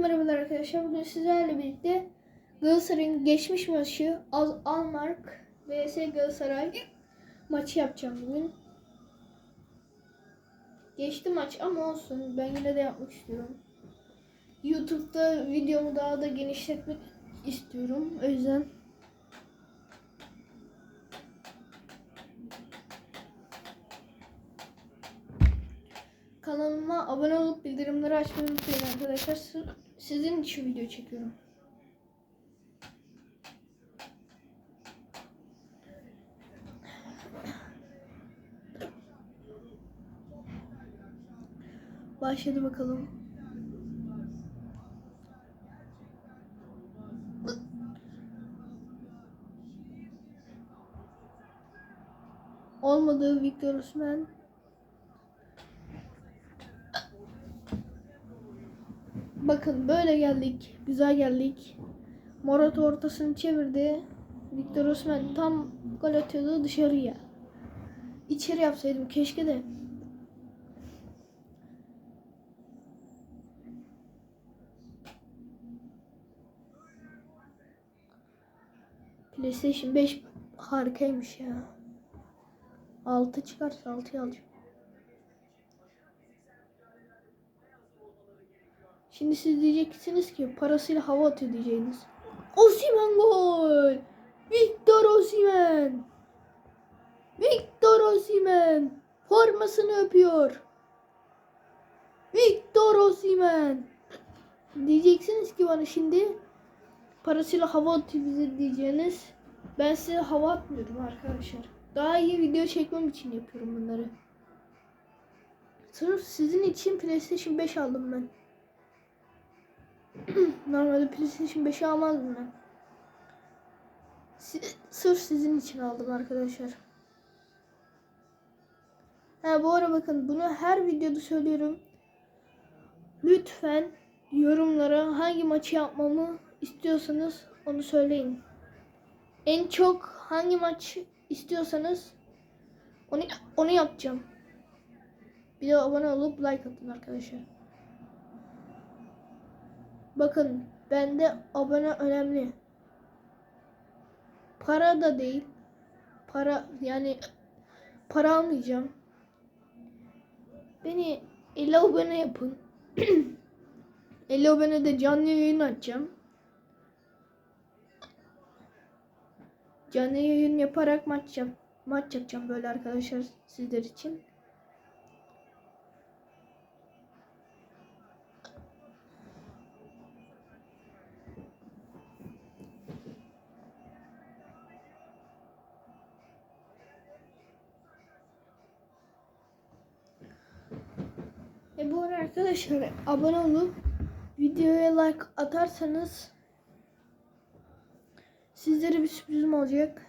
merhabalar arkadaşlar. Bugün sizlerle birlikte Galatasaray'ın geçmiş maçı Al Almark vs Galatasaray maçı yapacağım bugün. Geçti maç ama olsun. Ben yine de yapmak istiyorum. YouTube'da videomu daha da genişletmek istiyorum. O yüzden Kanalıma abone olup bildirimleri açmayı unutmayın arkadaşlar. Sizin için video çekiyorum. Başladı bakalım. Olmadı Victor Osimhen. Bakın böyle geldik. Güzel geldik. Morata ortasını çevirdi. Victor Osimhen tam gol atıyordu dışarıya. İçeri yapsaydım keşke de. PlayStation 5 harikaymış ya. 6 çıkarsa 6'yı alacağım. Şimdi siz diyeceksiniz ki parasıyla hava atıyor diyeceğiniz. Osimhen gol! Victor Osimhen! Victor Osimhen! Formasını öpüyor. Victor Osimhen! Diyeceksiniz ki bana şimdi parasıyla hava atıyor bize diyeceğiniz. Ben size hava atmıyorum arkadaşlar. Daha iyi video çekmem için yapıyorum bunları. Sırf sizin için PlayStation 5 aldım ben. Normalde PlayStation 5'i almazdım ben. Si- sırf sizin için aldım arkadaşlar. Ha bu ara bakın bunu her videoda söylüyorum. Lütfen yorumlara hangi maçı yapmamı istiyorsanız onu söyleyin. En çok hangi maç istiyorsanız onu onu yapacağım. Bir de abone olup like atın arkadaşlar. Bakın bende abone önemli. Para da değil. Para yani para almayacağım. Beni 50 abone yapın. 50 abone de canlı yayın açacağım. Canlı yayın yaparak maç yap maç yapacağım böyle arkadaşlar sizler için. Bu arada arkadaşlar abone olup videoya like atarsanız sizlere bir sürprizim olacak.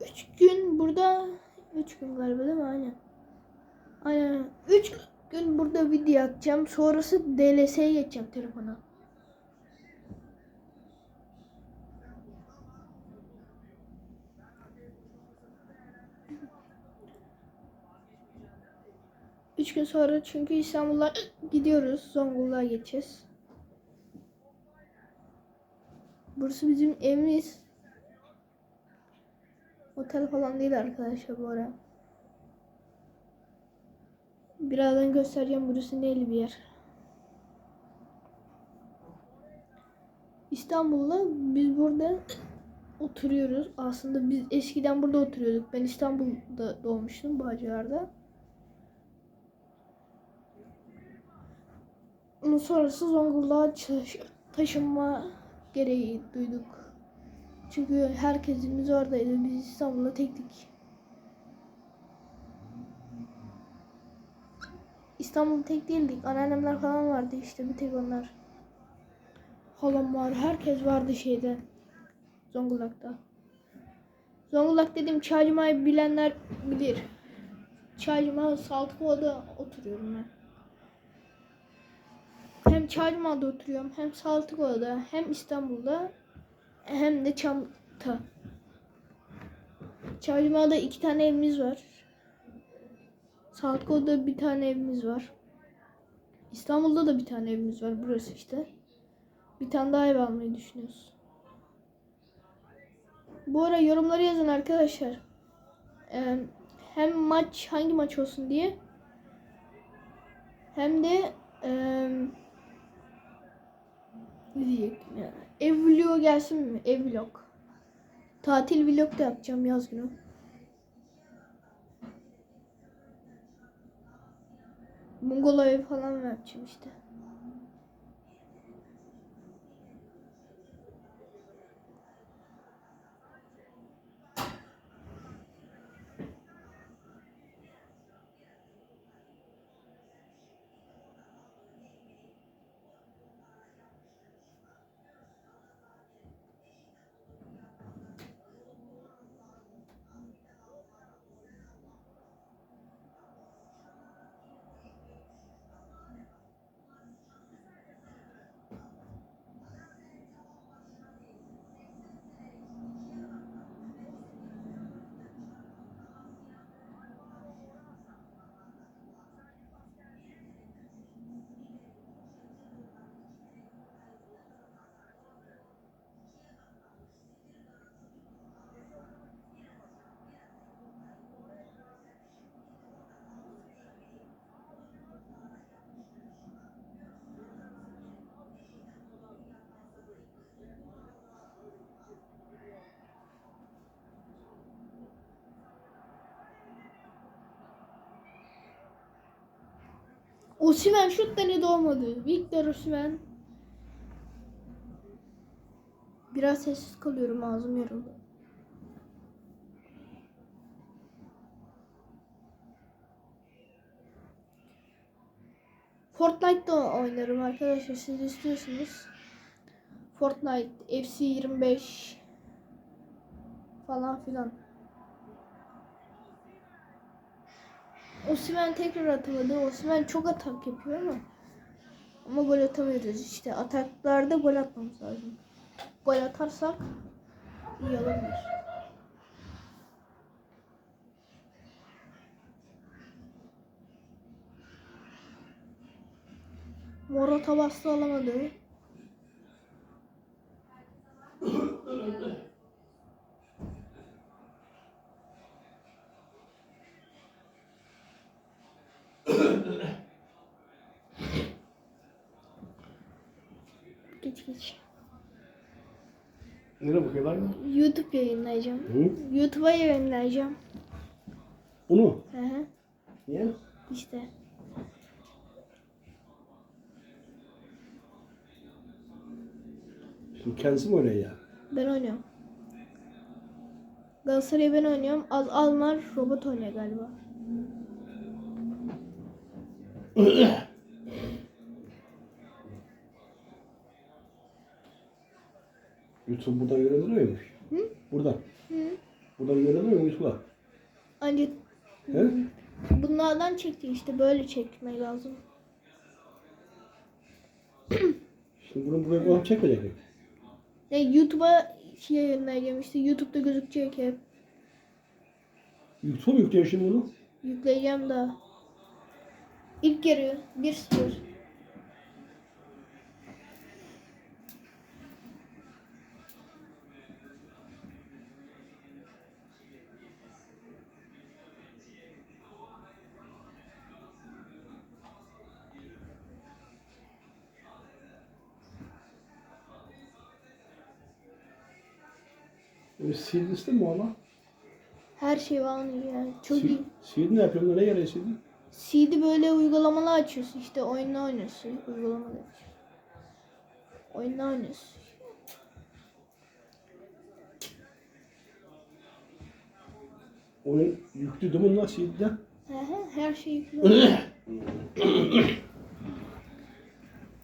Üç gün burada üç gün galiba değil mi? Aynen. Aynen. Üç gün burada video atacağım. Sonrası DLS'ye geçeceğim telefona. Üç gün sonra çünkü İstanbul'a gidiyoruz. Zonguldak'a geçeceğiz. Burası bizim evimiz. Otel falan değil arkadaşlar bu ara. Birazdan göstereceğim burası neyli bir yer. İstanbul'da biz burada oturuyoruz. Aslında biz eskiden burada oturuyorduk. Ben İstanbul'da doğmuştum Bağcılar'da. Sonrası Zonguldak'a taş- taşınma gereği duyduk. Çünkü herkesimiz oradaydı. Biz İstanbul'da tektik. İstanbul tek değildik. Anneannemler falan vardı işte bir tek onlar. Halam var. Herkes vardı şeyde. Zonguldak'ta. Zonguldak dediğim Çaycıma'yı bilenler bilir. Çaycıma Saltıkova'da oturuyorum ben. Hem Çaycıma'da oturuyorum hem Saltıkova'da hem İstanbul'da hem de çanta. Çaycımada iki tane evimiz var. Salko'da bir tane evimiz var. İstanbul'da da bir tane evimiz var. Burası işte. Bir tane daha ev almayı düşünüyoruz. Bu ara yorumları yazın arkadaşlar. Ee, hem maç hangi maç olsun diye hem de ya? Ev vlogu gelsin mi? Ev vlog. Tatil vlog da yapacağım yaz günü. Bungalov ev falan yapacağım işte. Osimhen şut denedi olmadı. Victor Osimhen. Biraz sessiz kalıyorum ağzım yoruldu. Fortnite'da oynarım arkadaşlar siz istiyorsunuz. Fortnite, FC 25 falan filan. Osimhen tekrar atamadı. Osimhen çok atak yapıyor ama ama gol atamıyoruz işte. Ataklarda gol atmamız lazım. Gol atarsak iyi olabilir. Morata bastı alamadı. Nereye bakıyorlar ya? YouTube yayınlayacağım. Hı? YouTube'a yayınlayacağım. Bunu. Hı hı. Niye? İşte. Şimdi kendisi mi oynuyor ya? Ben oynuyorum. Galatasaray'ı ben oynuyorum. Az Almar robot oynuyor galiba. YouTube buradan yönlendirmiyormuş. Hı? Buradan. Hı. Buradan yönlendirmiyor mu YouTube'a? Ancak He? bunlardan çekti işte böyle çekmek lazım. Şimdi bunu buraya koyup çekmeyecek mi? Yani YouTube'a şey yayınlayacağım işte YouTube'da gözükecek hep. Mı yüklüyor şimdi bunu? Yükleyeceğim daha. İlk yarı 1-0. E, liste mi o lan? Her şey var yani. Çok iyi. CD ne yapıyorsun? Ne yarıyor CD? CD böyle uygulamalı açıyorsun işte oyunla oynuyorsun uygulamalı açıyorsun. Oyunla oynuyorsun. Oyun yüklü değil mi lan CD'den? Hı hı, Her şey yüklü.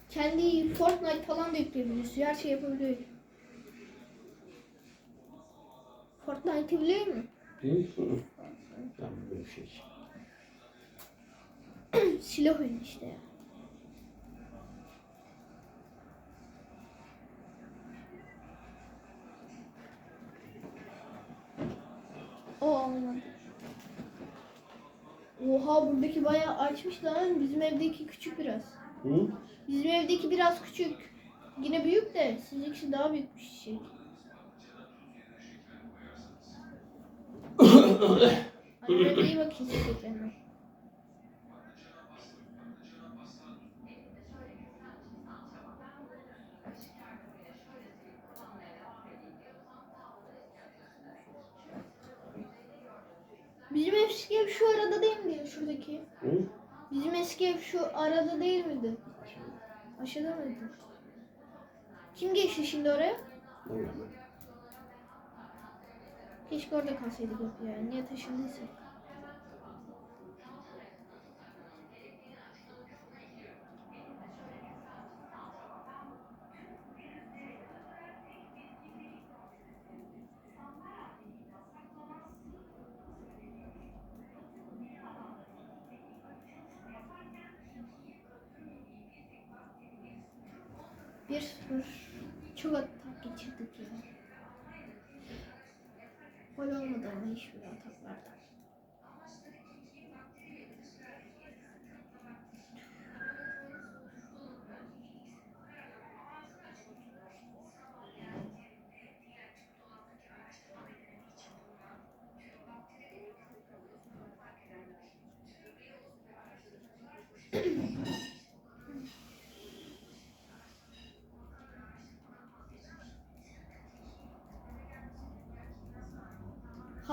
Kendi Fortnite falan da yükleyebiliyorsun. Her şey yapabiliyor. Fortnite'ı biliyor musun? Değil mi? Tamam böyle şey. Silah oyunu işte ya. O anladım. Oha buradaki bayağı açmış lan. Bizim evdeki küçük biraz. Hı? Bizim evdeki biraz küçük. Yine büyük de sizinkisi daha büyükmüş şey. Annem evde iyi çiçeklerine. Bizim eski ev şu arada değil miydi şuradaki? Hı? Bizim eski ev şu arada değil miydi? Aşağıda mıydı? Kim geçti şimdi oraya? Bileyim Keşke orada kalsaydık hep ya. Niye taşındıysak? Bir sıfır. Çok atak geçirdik ya. Gol olmadı ama hiçbir ataklarda.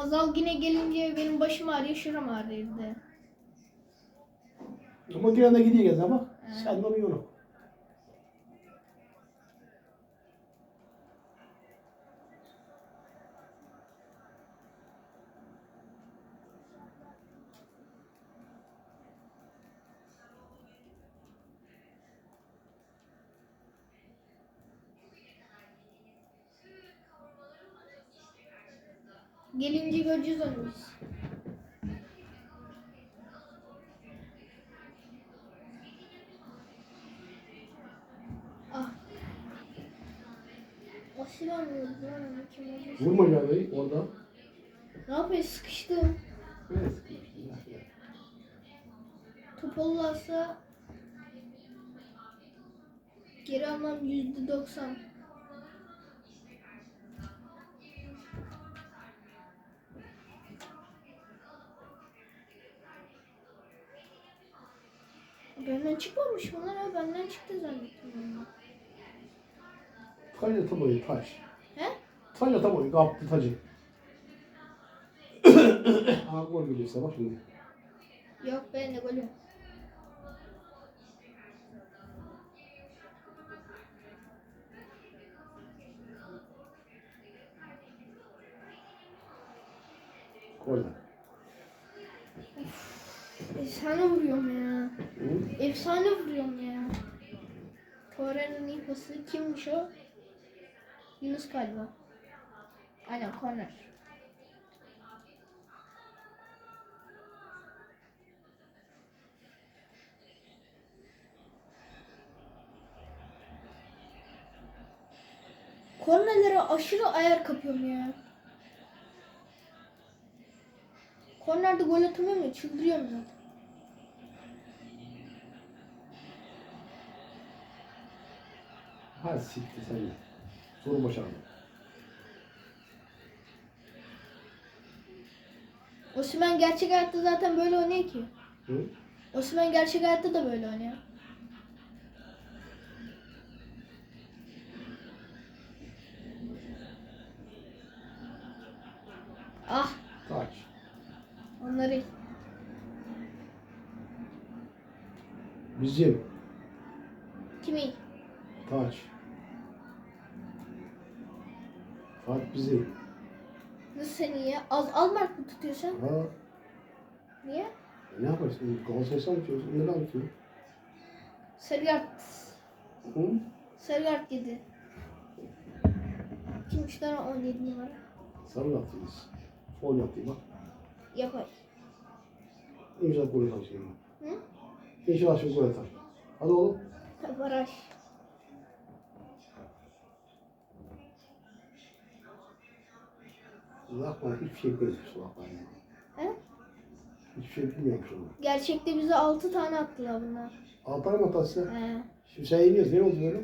Hazal yine gelince benim başım ağrıyor, şuram ağrıyordu. Ama gene de gidiyor bak. Sen de onu yok. Gelince göreceğiz onu biz. Ah. O silah mı vurdu lan onu kim vurdu? Vurma yani orada. Ne yapayım sıkıştım. Ne sıkıyorsun ya? Top olmazsa geri almam yüzde doksan. Çıkmamış bunlar ha benden çıktı zannettim ben. Taç ata boyu taş. He? Taç ata boyu kaptı tacı. Aa gol geliyorsa bak şimdi. Yok ben de golüm. Gol. Efsane vuruyorum ya. Efsane vuruyorum ya. Kore'nin ihması kimmiş o? Yunus galiba. Aynen korner. Kornerlere aşırı ayar kapıyorum ya. Kornerde gol atamıyorum ya çıldırıyorum zaten. Ha siktir sen de. Soru başarılı. Osman gerçek hayatta zaten böyle oynuyor ki. Hı? Osman gerçek hayatta da böyle oynuyor. Ah Taç. onları Bizim. Mark mı tutuyorsun? Ha. Niye? Ne yaparsın? Galatasaray sanıyorsun. Ne yapıyorsun? Sergart. Hı? Sergart yedi. Kimmiş lan o 17 numara? Sarı yaptınız. Sol yaptı bak. Yapay. İnşallah gol atar şimdi. Hı? İnşallah şimdi gol atar. Hadi oğlum. Baraj. Bakma hiçbir şey bilmiyor kusura bakma ya. He? Hiçbir şey bilmiyormuş onu. Gerçekte bize 6 tane attılar bunlar. Altar mı atası? He. Şimdi sen yeniyorsun. Ne oldu böyle?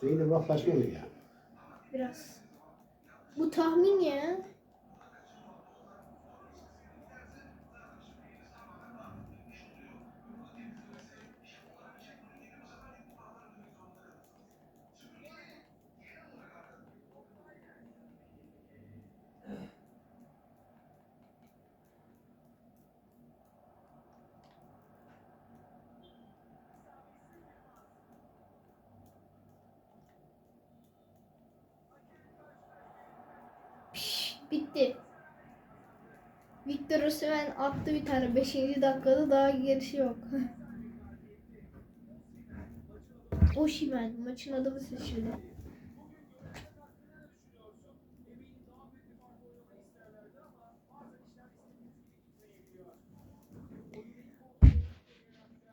Senin de bak başka oluyor ya. Biraz. Bu tahmin ya. Osimhen attı bir tane 5. dakikada daha gerisi yok. Osimhen maçın adamı seçildi.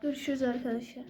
Görüşürüz arkadaşlar.